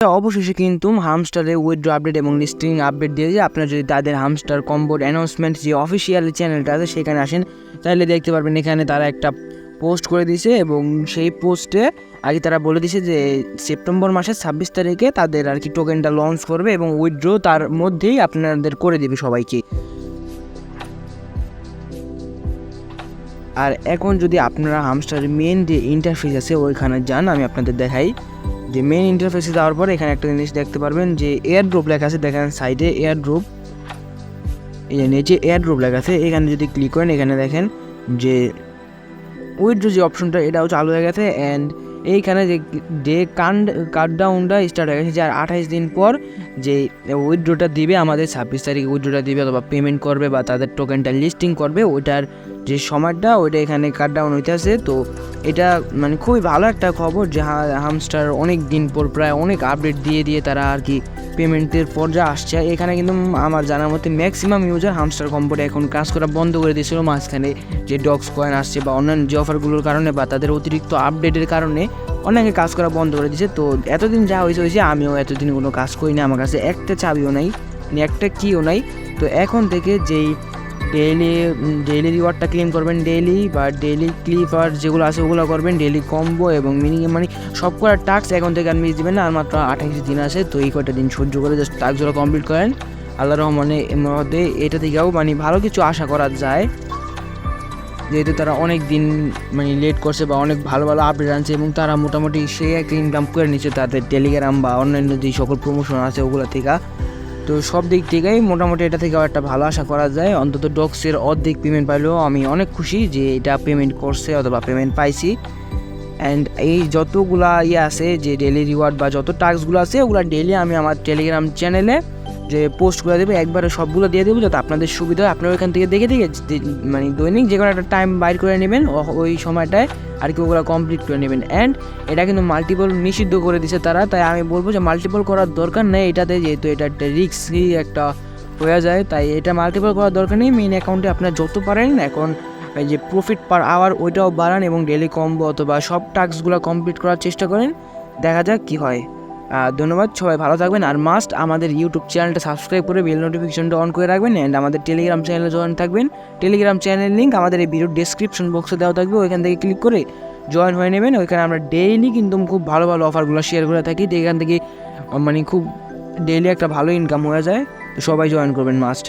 অবশেষে কিন্তু হামস্টারে উইথড্র আপডেট এবং লিস্টিং আপডেট দিয়েছে আপনারা যদি তাদের হামস্টার কম্বোর অ্যানাউন্সমেন্ট যে অফিসিয়াল চ্যানেলটা আছে সেখানে আসেন, তাহলে দেখতে পারবেন এখানে তারা একটা পোস্ট করে দিয়েছে এবং সেই পোস্টে আগে তারা বলে দিয়েছে যে সেপ্টেম্বর মাসের ছাব্বিশ তারিখে তাদের আর কি টোকেনটা লঞ্চ করবে এবং উইথড্র তার মধ্যেই আপনাদের করে দেবে সবাইকে। আর এখন যদি আপনারা হামস্টারের মেন যে ইন্টারফেস আছে ওইখানে যান, আমি আপনাদের দেখাই। যে মেন ইন্টারফেসে যাওয়ার পর এখানে একটা জিনিস দেখতে পারবেন যে এয়ার ড্রপ লেখা আছে, দেখেন সাইডে এয়ার ড্রপ এই যে নিচে এয়ার ড্রপ লেখা আছে, এখানে যদি ক্লিক করেন, এখানে দেখেন যে উইথড্র যে অপশনটা এটাও চালু হয়ে গেছে অ্যান্ড এইখানে যে ডে কান্ড কাটডাউনটা স্টার্ট হয়ে গেছে, যার আঠাইশ দিন পর যে উইথড্রটা দিবে, আমাদের ছাব্বিশ তারিখে উইথড্রটা দিবে অথবা পেমেন্ট করবে বা তাদের টোকেনটা লিস্টিং করবে, ওইটার যে সময়টা, ওইটা এখানে কাটডাউন হইতেছে, তো এটা মানে খুবই ভালো একটা খবর যে হামস্টার অনেক দিন পর প্রায় অনেক আপডেট দিয়ে দিয়ে তারা আর কি পেমেন্টের পর্যায়ে আসছে। এখানে কিন্তু আমার জানার মতে ম্যাক্সিমাম ইউজার হামস্টার কম্পোর্টে এখন কাজ করা বন্ধ করে দিয়েছিল মাঝখানে। যে ডক্স কয়েন আসছে বা অন্যান্য যে অফারগুলোর কারণে বা তাদের অতিরিক্ত আপডেটের কারণে অনেকে কাজ করা বন্ধ করে দিয়েছে। তো এতদিন যা হয়েছে হয়েছে আমিও এতদিন কোনো কাজ করি না। আমার কাছে একটা চাবিও নাই মানে একটা কিও নাই। তো এখন থেকে যেই ডেইলি ডেইলি রিওয়ার্ডটা ক্লেম করবেন ডেইলি বা ডেইলি ক্লিপ আর যেগুলো আছে ওগুলো করবেন ডেইলি কম্বো এবং মিনিমাম মানে সব কটা টাস্ক এখন থেকে আর মিস দিবেন না, আর মাত্র আঠাইশ দিন আছে, তো এই কয়টা দিন সহ্য করে জাস্ট টাস্কগুলো কমপ্লিট করেন। আল্লাহ রহমানে মধ্যে এটা থেকেও মানে ভালো কিছু আশা করা যায়। যেহেতু তারা অনেক দিন মানে লেট করছে বা অনেক ভালো ভালো আপডেট আনছে এবং তারা মোটামুটি সেই একটা ইনকাম করে নিচ্ছে তাদের টেলিগ্রাম বা অন্যান্য যে সকল প্রমোশন আছে ওগুলো থেকে। তো সব দিক থেকেই মোটামুটি এটা থেকেও একটা ভালো আশা করা যায়। অন্তত ডক্সের অর্ধেক পেমেন্ট পাইলেও আমি অনেক খুশি যে এটা পেমেন্ট করছে অথবা পেমেন্ট পাইছি। অ্যান্ড এই যতগুলা ইয়ে আছে, যে ডেলি রিওয়ার্ড বা যত টাস্কগুলো আছে, ওগুলো ডেলি আমি আমার টেলিগ্রাম চ্যানেলে যে পোস্ট করে দেবো, একবারে সবগুলো দিয়ে দেবো, যাতে আপনাদের সুবিধা হয়। আপনারা ওইখান থেকে দেখে দেখে মানে দৈনিক যে কোনো একটা টাইম বাইর করে নেবেন। ওই সময়টায় আর কি ওগুলো কমপ্লিট করে নেবেন। অ্যান্ড এটা কিন্তু মাল্টিপল নিষিদ্ধ করে দিছে তারা, তাই আমি বলব যে মাল্টিপল করার দরকার নেই। এটাতে যেহেতু এটা একটা রিক্সই একটা হয়ে যায়, তাই এটা মাল্টিপল করার দরকার নেই। মেন অ্যাকাউন্টে আপনার যত পারেন, এখন যে প্রফিট পার আওয়ার ওইটাও বাড়ান এবং ডেলি কম্বো অথবা সব টাস্কগুলো কমপ্লিট করার চেষ্টা করেন। দেখা যাক কী হয়। ধন্যবাদ, সবাই ভালো থাকবেন আর মাস্ট আমাদের ইউটিউব চ্যানেলটা সাবস্ক্রাইব করে বেল নোটিফিকেশনটা অন করে রাখবেন অ্যান্ড আমাদের টেলিগ্রাম চ্যানেলে জয়েন থাকবেন। টেলিগ্রাম চ্যানেল লিঙ্ক আমাদের এই ভিডিও ডিসক্রিপশন বক্সে দেওয়া থাকবে, ওইখান থেকে ক্লিক করে জয়েন হয়ে নেবেন। ওইখানে আমরা ডেইলি কিন্তু খুব ভালো ভালো অফারগুলো শেয়ার করে থাকি এখান থেকে মানে খুব ডেইলি একটা ভালো ইনকাম হয়ে যায়। তো সবাই জয়েন করবেন মাস্ট